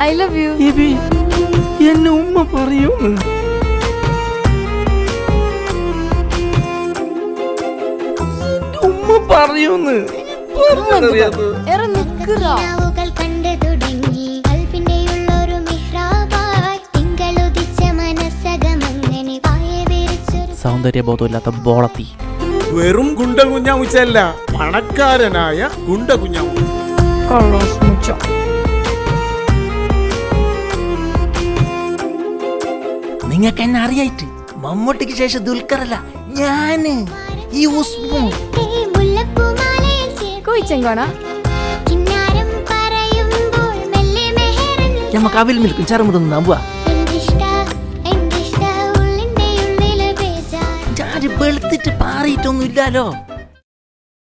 I love you AB എന്നെ ഉമ്മ പറയൂ. ഉമ്മ പറയൂന്ന്. സൗന്ദര്യബോധമില്ലാത്ത ബോളത്തി. വെറും ഗുണ്ട കുഞ്ഞാമുച്ചല്ല പണക്കാരനായ ഗുണ്ട കുഞ്ഞാമുച്ച കൊള്ളോ Mucho. നിങ്ങൾക്ക് എന്നെ അറിയായിട്ട് മമ്മൂട്ടിക്ക് ശേഷം ദുൽഖറല്ല ഞാൻ ഈ ഉസ്മു കോയിച്ചെങ്കോണ? നമുക്ക് അവിൽ നിൽക്കും ചരമുതൊന്നും നമ്പുക വെളുത്തിട്ട് പാറിയിട്ടൊന്നും ഇല്ലാലോ